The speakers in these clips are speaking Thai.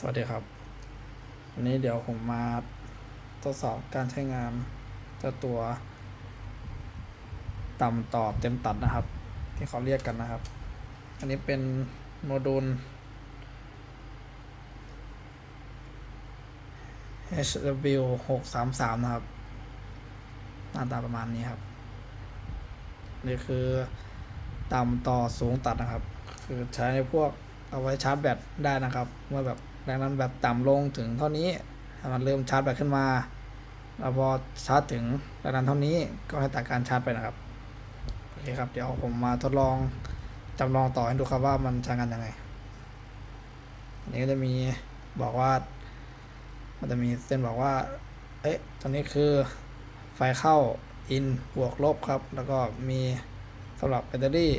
สวัสดีครับ วันนี้เดี๋ยวผมมาทดสอบการใช้งานเจ้าตัวต่ำต่อเต็มตัดนะครับ ที่เขาเรียกกันนะครับ อันนี้เป็นโมดูล HW 633นะครับ หน้าตาประมาณนี้ครับ นี่คือต่ำต่อสูงตัดนะครับ คือใช้พวกเอาไว้ชาร์จแบตได้นะครับ เมื่อแบบ แรงดันแบตต่ำลงถึงเท่านี้มันเริ่มชาร์จแบตขึ้นมาแล้วพอชาร์จถึงแรงดันเท่านี้ก็ให้ตัดการชาร์จไปนะครับโอเคครับ เดี๋ยวผมมาทดลองจำลองต่อให้ดูครับว่ามันใช้งานยังไงอันนี้ก็จะมีบอกว่า มันจะมีเส้นบอกว่า เอ๊ะตอนนี้คือไฟเข้าอินบวกลบครับ แล้วก็มีสำหรับแบตเตอรี่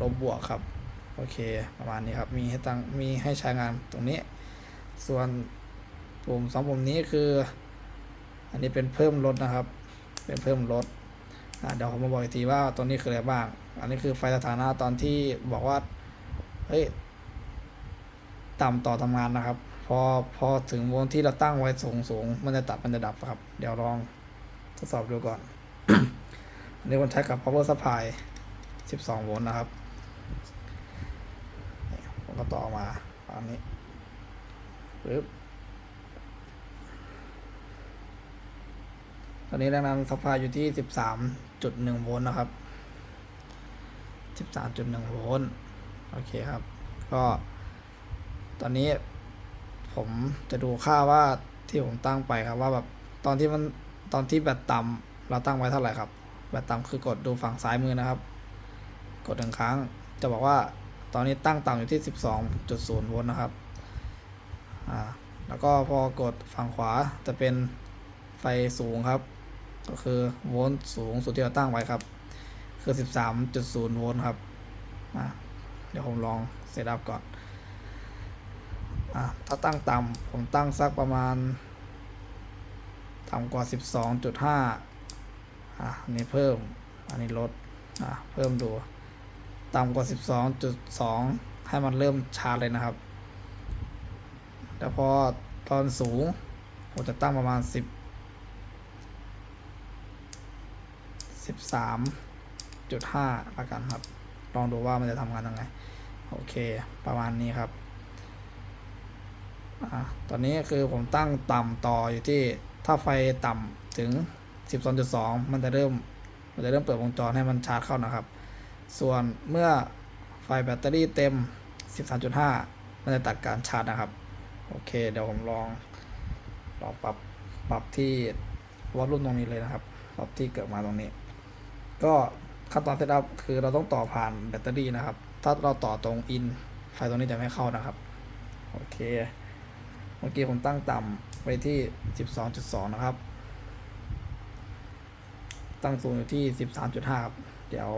ลบบวกครับ โอเค ประมาณนี้ครับ มีให้ตั้งมีให้ใช้งานตรงนี้ ส่วนปุ่มสองปุ่มนี้คือ อันนี้เป็นเพิ่มลดนะครับ เป็นเพิ่มลดเดี๋ยวผมมาบอกอีกทีว่าตัวนี้คืออะไรบ้าง อันนี้คือไฟสถานะตอนที่บอกว่า เฮ้ย ต่ำต่อทำงานนะครับ พอพอถึงวลต์ที่เราตั้งไว้สูงสูงมันจะตัดมันจะดับครับ เดี๋ยวลองทดสอบดูก่อน อันนี้ผมใช้กับ power supply 12 โวลต์นะครับผมก็ต่อมาตามนี้ ปึ๊บตอนนี้แรงดันสัพพลายอยู่ที่ 13.1 โวลต์นะครับ 13.1 โวลต์โอเคครับ ก็ ตอนนี้ผมจะดูค่าว่าที่ผมตั้งไปครับว่าแบบตอนที่มันตอนที่แบตต่ำเราตั้งไว้เท่าไหร่ครับ แบตต่ำคือกดดูฝั่งซ้ายมือนะครับ กดหนึ่งครั้งจะบอกว่าตอนนี้ตั้งต่ำอยู่ที่ 12.0 โวลต์นะครับ อ่าแล้วก็พอกดฝั่งขวาจะเป็นไฟสูงครับ ก็คือโวลต์สูงสุดที่เราตั้งไว้ครับ คือ 13.0 โวลต์ครับอ่าเดี๋ยวผมลองเซตอัพก่อนอ่าถ้าตั้งต่ำผมตั้งสักประมาณต่ำกว่า 12.5อ่าอันนี้เพิ่มอันนี้ลดอ่าเพิ่มดูต่ำกว่า 12.2 ให้มันเริ่มชาร์จเลยนะครับ แต่พอตอนสูงผมจะตั้งประมาณ10 13.5ละกันครับ ลองดูว่ามันจะทำงานยังไง โอเค ประมาณนี้ครับอ่าตอนนี้คือผมตั้งต่ำต่ออยู่ที่ถ้าไฟต่ำถึง 12.2 มันจะเริ่ม มันจะเริ่มเปิดวงจรให้มันชาร์จเข้านะครับ ส่วนเมื่อไฟแบตเตอรี่เต็ม 13.5 มันจะตัดการชาร์จนะครับ โอเค เดี๋ยวผมลองลองปรับปรับที่วอลลุ่มตรงนี้เลยนะครับ ปรับที่เกิดมาตรงนี้ ก็ขั้นตอนเซตอัพคือเราต้องต่อผ่านแบตเตอรี่นะครับ ถ้าเราต่อตรงอินไฟตรงนี้จะไม่เข้านะครับ โอเค เมื่อกี้ผมตั้งต่ำไว้ที่ 12.2 นะครับ ตั้งสูงอยู่ที่ 13.5 ครับ เดี๋ยว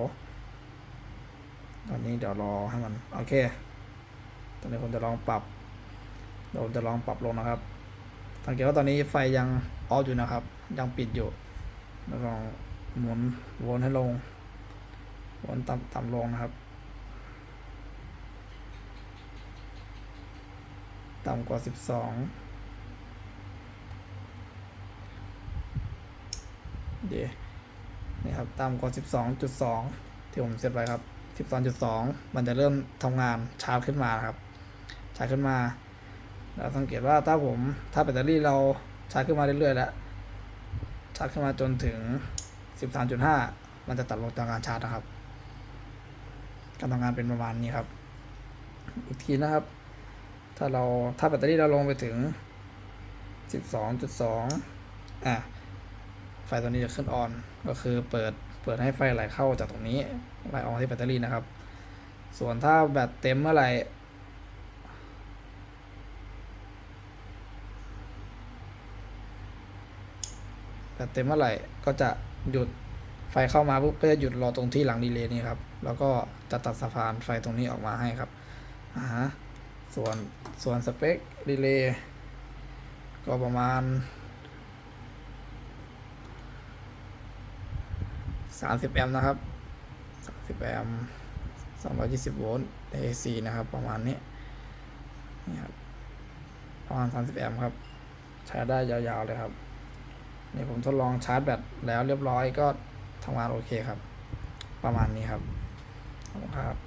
ตอนนี้เดี๋ยวรอให้มัน โอเค ตอนนี้ผมจะลองปรับ ดี๋ยวผมจะลองปรับลงนะครับ สังเกตว่าตอนนี้ไฟยังออฟอยู่นะครับ ยังปิดอยู่แล้วลองหมุนวนให้ลง วนต่ำต่ำลงนะครับ ต่ำกว่า 12 เดี๋ยวนี่ครับ ต่ำกว่า 12.2 ที่ผมเซตไว้ครับ 12.2 มันจะเริ่มทำงานชาร์จขึ้นมาครับ ชาร์จขึ้นมา เราสังเกตว่าถ้าผมถ้าแบตเตอรี่เราชาร์จขึ้นมาเรื่อยๆแล้วชาร์จขึ้นมาจนถึง 13.5 มันจะตัดลงจากการชาร์จนะครับ การทำงานเป็นประมาณนี้ครับ อีกทีนะครับ ถ้าเราถ้าแบตเตอรี่เราลงไปถึง 12.2 อะไฟตัวนี้จะขึ้นออนก็คือเปิดเปิดให้ไฟไหลเข้าจากตรงนี้ไหลออกที่แบตเตอรี่นะครับ ส่วนถ้าแบตเต็มเมื่อไหร่ แบตเต็มเมื่อไหร่ก็จะหยุดไฟเข้ามาปุ๊บก็จะหยุดรอตรงที่หลังดีเลย์นี่ครับ แล้วก็จะตัดสะพานไฟตรงนี้ออกมาให้ครับอ่าฮะส่วนส่วนสเปคดีเลย์ก็ประมาณ 30 แอมป์นะครับ 30 แอมป์220 โวลต์ AC นะครับ ประมาณนี้นี่ครับประมาณ 30 แอมป์ครับ ใช้ได้ยาวๆเลยครับ นี่ผมทดลองชาร์จแบตแล้วเรียบร้อยก็ทำงานโอเคครับ ประมาณนี้ครับขอบคุณครับ